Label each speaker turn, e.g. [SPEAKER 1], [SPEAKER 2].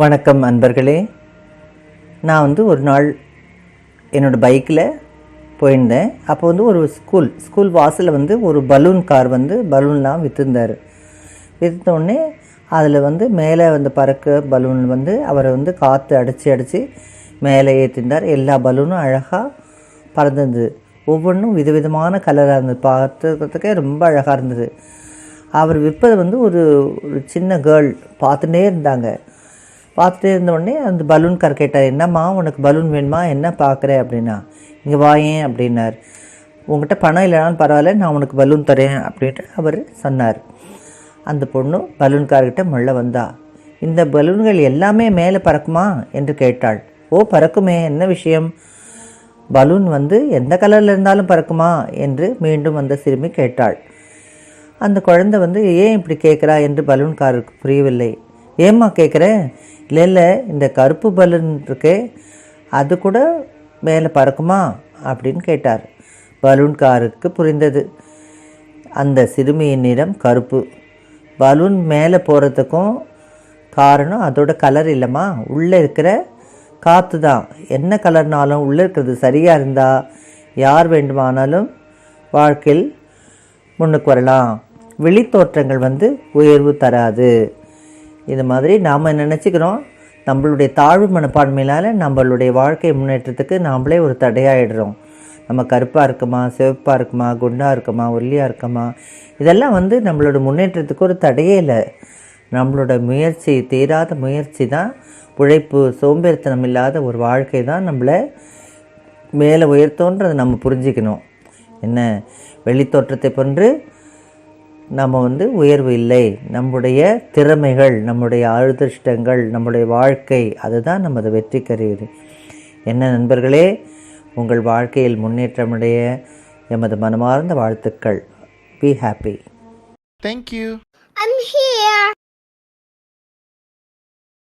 [SPEAKER 1] வணக்கம் அன்பர்களே. நான் வந்து ஒரு நாள் என்னோடய பைக்கில் போயிருந்தேன். அப்போ வந்து ஒரு ஸ்கூல் ஸ்கூல் வாசலில் வந்து ஒரு பலூன் கார் வந்து பலூன்லாம் விற்றுந்தார் விற்றோடனே அதில் வந்து மேலே வந்து பறக்க பலூன் வந்து அவரை வந்து காற்று அடித்து அடித்து மேலே ஏற்றிருந்தார் எல்லா பலூனும் அழகாக பறந்துருந்தது ஒவ்வொன்றும் விதவிதமான கலராக இருந்தது. பார்த்துக்கிறதுக்கே ரொம்ப அழகாக இருந்தது. அவர் விற்பது வந்து ஒரு ஒரு சின்ன கேர்ள் பார்த்துட்டே இருந்தாங்க. பார்த்துட்டே இருந்தோடனே அந்த பலூன் கார் கேட்டார் என்னம்மா உனக்கு பலூன் வேணுமா? என்ன பார்க்குற? அப்படின்னா இங்கே வாயேன் அப்படின்னார். உங்ககிட்ட பணம் இல்லைனாலும் பரவாயில்ல நான் உனக்கு பலூன் தரேன் அப்படின்ட்டு அவர் சொன்னார். அந்த பொண்ணு பலூன்கார்கிட்ட முள்ள வந்தா இந்த பலூன்கள் எல்லாமே மேலே பறக்குமா? என்று கேட்டாள். ஓ பறக்குமே என்ன விஷயம்? பலூன் வந்து எந்த கலரில் இருந்தாலும் பறக்குமா? என்று மீண்டும் அந்த சிறுமி கேட்டாள். அந்த குழந்தை வந்து ஏன் இப்படி கேட்குறா? என்று பலூன்காரருக்கு புரியவில்லை. ஏம்மா கேட்குறேன் இல்லை இல்லை இந்த கருப்பு பலூன் இருக்கே அது கூட மேலே பறக்குமா? அப்படின்னு கேட்டார். பலூன்காருக்கு புரிந்தது. அந்த சிறுமியின் நிறம் கருப்பு. பலூன் மேலே போகிறதுக்கும் காரணம் அதோட கலர் இல்லைம்மா. உள்ளே இருக்கிற காற்று தான். என்ன கலர்னாலும் உள்ளே இருக்கிறது சரியாக இருந்தால் யார் வேண்டுமானாலும் வாழ்க்கையில் முன்னுக்கு வரலாம். வெளித்தோற்றங்கள் வந்து உயர்வு தராது. இது மாதிரி நாம் நினச்சிக்கிறோம். நம்மளுடைய தாழ்வு மனப்பான்மையினால் நம்மளுடைய வாழ்க்கை முன்னேற்றத்துக்கு நாம்ளே ஒரு தடையாயிடுறோம். நம்ம கருப்பாக இருக்குமா சிவப்பாக இருக்குமா குண்டாக இருக்குமா ஒல்லியாக இருக்குமா? இதெல்லாம் வந்து நம்மளோட முன்னேற்றத்துக்கு ஒரு தடையே இல்லை. நம்மளோட முயற்சி தீராத முயற்சி தான் உழைப்பு சோம்பேறித்தனம் இல்லாத ஒரு வாழ்க்கை தான் நம்மளை மேலே உயர்த்தோன்றதை நம்ம புரிஞ்சுக்கணும். என்ன? வெளித்தோற்றத்தை போன்று நம்ம வந்து உயர்வு இல்லை நம்முடைய திறமைகள் நம்முடைய அதிர்ஷ்டங்கள் நம்முடைய வாழ்க்கை அதுதான் நமது வெற்றி கருவி என்ன நண்பர்களே உங்கள் வாழ்க்கையில் முன்னேற்றமுடைய எமது மனமார்ந்த வாழ்த்துக்கள் be happy
[SPEAKER 2] Thank you.
[SPEAKER 3] I'm here.